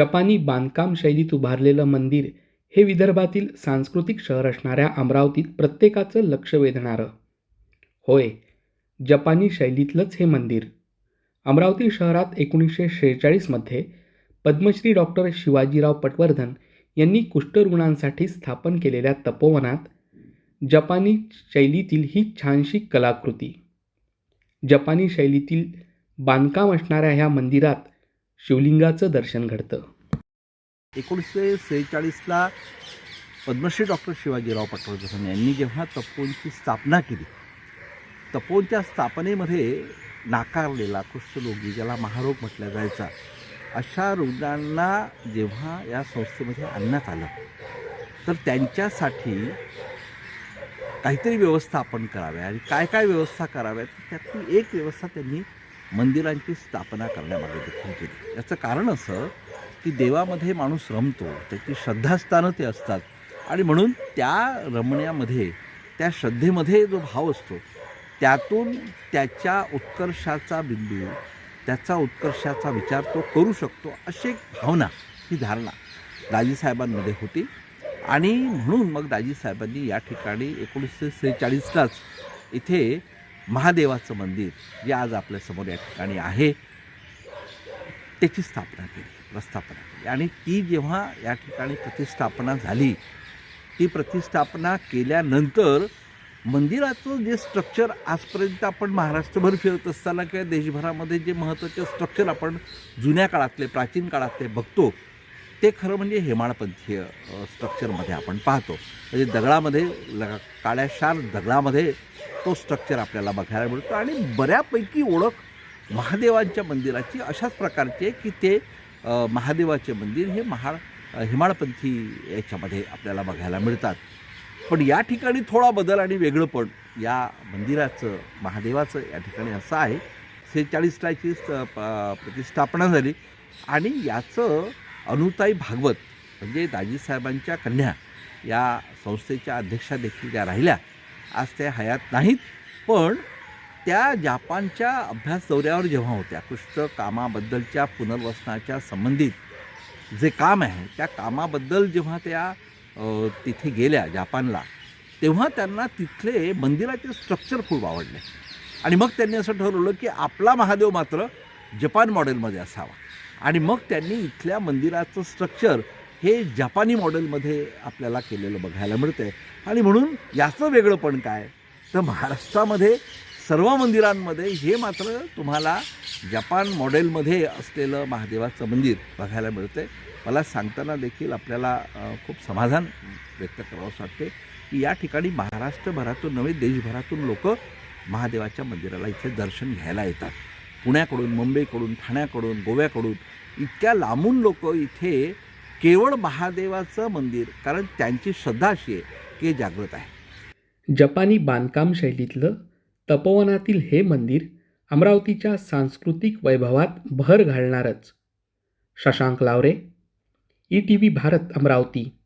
जपानी बांधकाम शैलीत उभारलेलं मंदिर हे विदर्भातील सांस्कृतिक शहर असणाऱ्या अमरावतीत प्रत्येकाचं लक्ष वेधणारं. होय जपानी शैलीतलंच हे मंदिर. अमरावती शहरात एकोणीसशे शेहेचाळीसमध्ये पद्मश्री डॉक्टर शिवाजीराव पटवर्धन यांनी कुष्ठरुग्णांसाठी स्थापन केलेल्या तपोवनात जपानी शैलीतील ही छानशी कलाकृती. जपानी शैलीतील बांधकाम असणाऱ्या ह्या मंदिरात शिवलिंगाचं दर्शन घडतं. एकोणीसशे सेहेचाळीसला पद्मश्री डॉक्टर शिवाजीराव पटवर्धन यांनी जेव्हा तपोनची स्थापना केली तपोनच्या स्थापनेमध्ये नाकारलेला कुष्ठरोगी ज्याला महारोग म्हटला जायचा अशा रुग्णांना जेव्हा या संस्थेमध्ये आणण्यात आलं तर त्यांच्यासाठी काहीतरी व्यवस्था आपण कराव्या आणि काय काय व्यवस्था कराव्यात त्यातली एक व्यवस्था त्यांनी मंदिरांची स्थापना करण्यामागे देखील केली. याचं कारण असं की देवामध्ये माणूस रमतो त्याची श्रद्धास्थानं ते असतात. आणि म्हणून त्या रमण्यामध्ये त्या श्रद्धेमध्ये जो भाव असतो त्यातून त्याच्या उत्कर्षाचा बिंदू त्याचा उत्कर्षाचा विचार तो करू शकतो अशी एक भावना ही धारणा दाजीसाहेबांमध्ये होती. आणि म्हणून मग दाजीसाहेबांनी या ठिकाणी एकोणीसशे सेहेचाळीसलाच इथे महादेवाचं मंदिर जे आज आपल्यासमोर या ठिकाणी आहे त्याची स्थापना केली प्रस्थापना केली. आणि ती जेव्हा या ठिकाणी प्रतिष्ठापना झाली ती प्रतिष्ठापना केल्यानंतर मंदिराचं जे स्ट्रक्चर आजपर्यंत आपण महाराष्ट्रभर फिरत असताना किंवा देशभरामध्ये जे महत्त्वाचे स्ट्रक्चर आपण जुन्या काळातले प्राचीन काळातले बघतो ते खरं म्हणजे हेमाळपंथीय स्ट्रक्चरमध्ये आपण पाहतो. म्हणजे दगडामध्ये ल काळ्याशार दगडामध्ये तो स्ट्रक्चर आपल्याला बघायला मिळतो. आणि बऱ्यापैकी ओळख महादेवांच्या मंदिराची अशाच प्रकारची आहे की ते महादेवाचे मंदिर हे महा हिमाळपंथी याच्यामध्ये आपल्याला बघायला मिळतात. पण या ठिकाणी थोडा बदल आणि वेगळंपण या मंदिराचं महादेवाचं या ठिकाणी असं आहे. सेहेचाळीसलाची प्रतिष्ठापना झाली. आणि याचं अनुताई भागवत म्हणजे दाजीसाहेबांच्या कन्या या संस्थेच्या अध्यक्षा देखील त्या राहिल्या. आज त्या हयात नाहीत पण त्या जापानच्या अभ्यास दौऱ्यावर जेव्हा होत्या कुष्ठ कामाबद्दलच्या पुनर्वसनाच्या संबंधित जे काम आहे त्या कामाबद्दल जेव्हा त्या तिथे गेल्या जापानला तेव्हा त्यांना तिथले मंदिराचे स्ट्रक्चर खूप आवडले. आणि मग त्यांनी असं ठरवलं की आपला महादेव मात्र जपान मॉडेलमध्ये असावा. आणि मग त्यांनी इथल्या मंदिराचं स्ट्रक्चर हे जपानी मॉडेलमध्ये आपल्याला केलेलं बघायला मिळतंय. आणि म्हणून याचं वेगळंपण काय? तर महाराष्ट्रामध्ये सर्व मंदिरांमध्ये हे मात्र तुम्हाला जपान मॉडेलमध्ये असलेलं महादेवाचं मंदिर बघायला मिळतं आहे मला सांगताना देखील आपल्याला खूप समाधान व्यक्त करावं वाटते की या ठिकाणी महाराष्ट्रभरातून नव्हे देशभरातून लोक महादेवाच्या मंदिराला इथे दर्शन घ्यायला येतात. पुण्याकडून मुंबईकडून ठाण्याकडून गोव्याकडून इतक्या लांबून लोक इथे केवळ महादेवाचं मंदिर कारण त्यांची श्रद्धा अशी आहे की जागृत आहे. जपानी बांधकाम शैलीतलं तपोवनातील हे मंदिर अमरावतीच्या सांस्कृतिक वैभवात भर घालणारच. Shashank Lavre E T V Bharat Amravati.